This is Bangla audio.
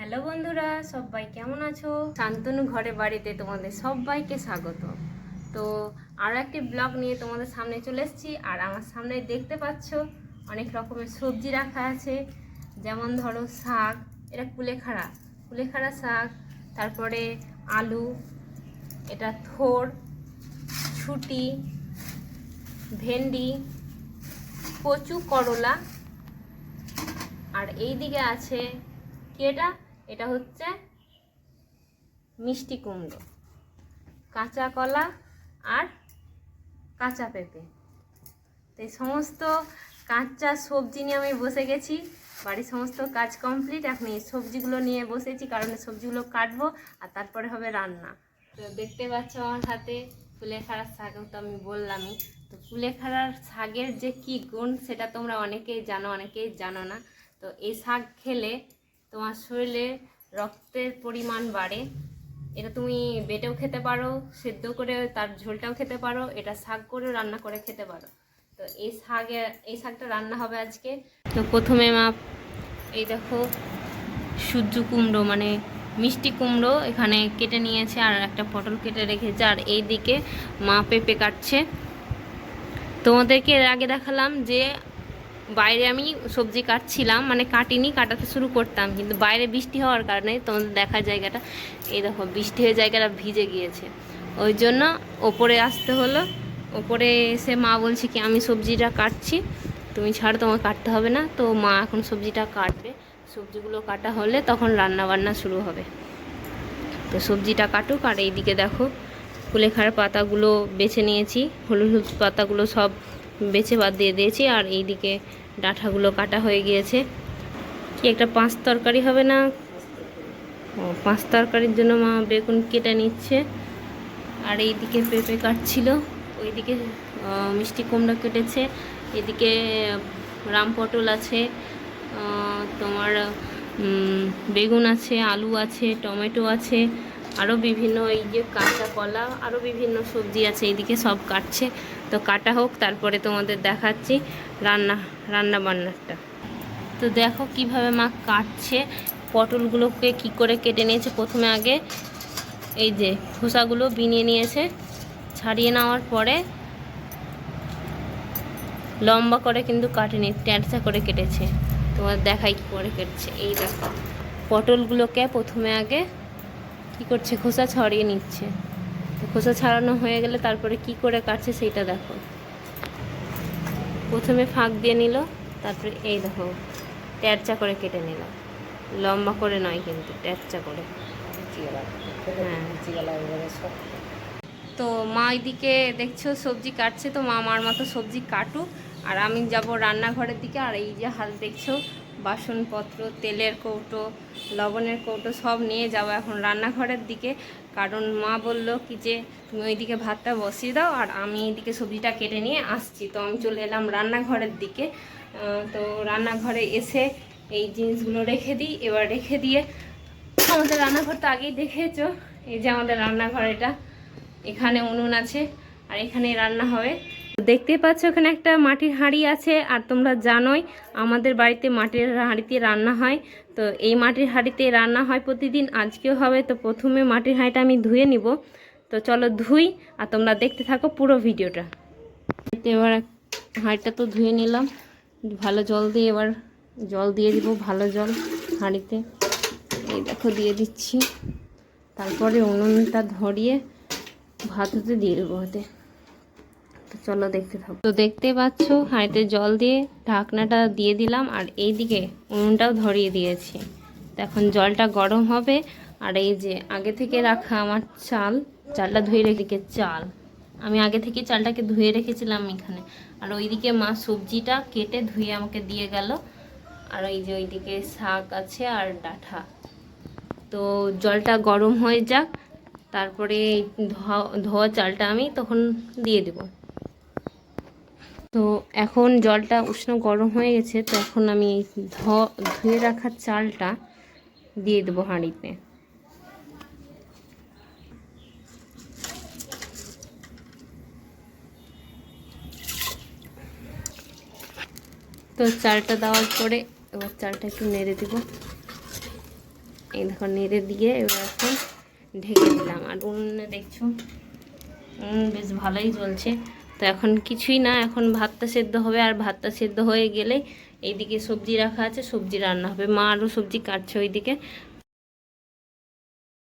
হ্যালো বন্ধুরা, সবাই কেমন আছো? শান্তনু ঘরে বাড়িতে তোমাদের সবাইকে স্বাগত। তো আরও একটি ব্লগ নিয়ে তোমাদের সামনে চলে এসেছি, আর আমার সামনে দেখতে পাচ্ছ অনেক রকমের সবজি রাখা আছে। যেমন ধরো শাক, এটা কুলেখাড়া। কুলেখাড়া শাক, তারপরে আলু, এটা থোর, ছুটি, ভেন্ডি, কচু করলা। আর এই দিকে আছে, কি এটা? এটা হচ্ছে মিষ্টি কুমড়ো, কাঁচা কলা আর কাঁচা পেঁপে। তো এই সমস্ত কাঁচা সবজি নিয়ে আমি বসে গেছি, বাড়ির সমস্ত কাজ কমপ্লিট, এখন এই সবজিগুলো নিয়ে বসেছি, কারণ সবজিগুলো কাটবো আর তারপরে হবে রান্না। তো দেখতে পাচ্ছ আমার হাতে কুলেখাড়ার শাকও তো আমি বললামই। তো কুলেখাড়ার শাকের যে কি গুণ, সেটা তোমরা অনেকেই জানো অনেকেই জানো না। তো এই শাক খেলে তোমার শরীরে রক্তের পরিমাণ বাড়ে। এটা তুমি বেটেও খেতে পারো সেদ্ধ করে তার ঝোলটাও খেতে পারো, এটা শাক করেও রান্না করে খেতে পারো। তো এই শাকে এই শাকটা রান্না হবে আজকে। তো প্রথমে মা, এই দেখো, সূর্য কুমড়ো মানে মিষ্টি কুমড়ো এখানে কেটে নিয়েছে আর একটা পটল কেটে রেখেছে। আর এই দিকে মা পেঁপে কাটছে। তোমাদেরকে এর আগে দেখালাম যে বাইরে আমি সবজি কাটছিলাম মানে কাটিনি, কাটাতে শুরু করতাম, কিন্তু বাইরে বৃষ্টি হওয়ার কারণে তোমাদের দেখা জায়গাটা, এই দেখো, বৃষ্টি হয়ে জায়গাটা ভিজে গিয়েছে। ওই জন্য ওপরে আসতে হলো, ওপরে এসে মা বলছে কি, আমি সবজিটা কাটছি, তুমি ছাড়ো তোমার কাটতে হবে না। তো মা এখন সবজিটা কাটবে, সবজিগুলো কাটা হলে তখন রান্না বান্না শুরু হবে। তো সবজিটা কাটুক, আর এইদিকে দেখো কুলেখাড়ার পাতাগুলো বেছে নিয়েছি, হলুদ হলুদ পাতাগুলো সব বেছে বাদ দিয়ে দিয়েছি আর এইদিকে ডাঁটাগুলো কাটা হয়ে গিয়েছে। কি একটা পাঁচ তরকারি হবে না? পাঁচ তরকারির জন্য মা বেগুন কেটে নিচ্ছে। আর এইদিকে পেঁপে কাটছিল। ওইদিকে মিষ্টি কুমড়া কেটেছে। এদিকে, রাম পটল আছে তোমার বেগুন আছে, আলু আছে, টমেটো আছে আরও বিভিন্ন এই যে কাঁচা কলা আরও বিভিন্ন সবজি আছে। এইদিকে সব কাটছে। তো কাটা হোক, তারপরে তোমাদের দেখাচ্ছি রান্না রান্না বান্নাটা। তো দেখো কীভাবে মা কাটছে পটলগুলোকে, কি করে কেটে নিয়েছে প্রথমে আগে। এই যে খোসাগুলো বিনিয়ে নিয়েছে, ছাড়িয়ে নেওয়ার পরে লম্বা করে কিন্তু কাটেনি ট্যাঁচা করে কেটেছে। তোমার দেখাই কি করে কেটেছে। এই দেখো, পটলগুলোকে প্রথমে আগে কি করছে, খোসা ছড়িয়ে নিচ্ছে। খোসা ছাড়ানো হয়ে গেলে তারপরে কি করে কাটছে সেইটা দেখো। প্রথমে ফাঁক দিয়ে নিল, তারপরে এই দেখো, ট্যাচা করে কেটে নিল। লম্বা করে নয় কিন্তু, ট্যাচা করে। হ্যাঁ। তো মা এদিকে দেখছ সবজি কাটছে, তো মা আমার মতো সবজি কাটুক। আর আমি যাব রান্নাঘরের দিকে, আর এই যে হাল দেখছ, বাসনপত্র, তেলের কৌটো, লবণের কৌটো সব নিয়ে যাব এখন রান্নাঘরের দিকে। কারণ মা বলল কি যে, তুমি ওইদিকে ভাতটা বসিয়ে দাও আর আমি এইদিকে সবজিটা কেটে নিয়ে আসছি। তো আমি চলে এলাম রান্নাঘরের দিকে। তো রান্নাঘরে এসে এই জিনিসগুলো রেখে দিই। এবার রেখে দিয়ে আমাদের রান্নাঘর তো আগেই দেখেছ, এই যে আমাদের রান্নাঘর এটা। এখানে উনুন আছে আর এখানে রান্না হবে। তো দেখতেই পাচ্ছ ওখানে একটা মাটির হাঁড়ি আছে, আর তোমরা জানোই আমাদের বাড়িতে মাটির হাঁড়িতে রান্না হয়। তো এই মাটির হাঁড়িতে রান্না হয় প্রতিদিন, আজকেও হবে, তো প্রথমে মাটির হাঁড়িটা আমি ধুয়ে নিব। তো চলো ধুই, আর তোমরা দেখতে থাকো পুরো ভিডিওটা। এবার হাঁড়িটা তো ধুয়ে নিলাম। ভালো জল দিয়ে এবার জল দিয়ে দিব, ভালো জল হাঁড়িতে। এই দেখো, দিয়ে দিচ্ছি। তারপরে উনুনটা ধরিয়ে ভাত হতে দিয়ে দেবো হতে। তো চলো দেখতে থাকো। তো দেখতে পাচ্ছ, হাঁড়িতে জল দিয়ে ঢাকনাটা দিয়ে দিলাম, আর এইদিকে উনুনটাও ধরিয়ে দিয়েছি। তো এখন জলটা গরম হবে, আর এই যে আগে থেকে রাখা আমার চাল, চালটা ধুয়ে রেখে চাল। আমি আগে থেকে চালটাকে ধুয়ে রেখেছিলাম এখানে, আর ওইদিকে মা সবজিটা কেটে ধুয়ে আমাকে দিয়ে গেল। আর এই যে ওইদিকে শাক আছে আর ডাঁটা তো জলটা গরম হয়ে যাক, তারপরে এই ধোয়া চালটা আমি তখন দিয়ে দেব। এখন জলটা উষ্ণ গরম হয়ে গেছে, তো এখন আমি এই ধুয়ে রাখা চালটা দিয়ে দেবো হাঁড়িতে। তো চালটা দেওয়ার পরে এবার চালটা একটু নেড়ে দেবো। এই দেখো, নেড়ে দিয়ে এবার এখন ঢেকে দিলাম। আর উনুনে দেখছ বেশ ভালোই জ্বলছে। তো এখন কিছুই না, এখন ভাতটা সেদ্ধ হবে আর ভাতটা সেদ্ধ হয়ে গেলে এইদিকে সবজি রাখা আছে, সবজি রান্না হবে। মা আরও সবজি কাটছে ওইদিকে।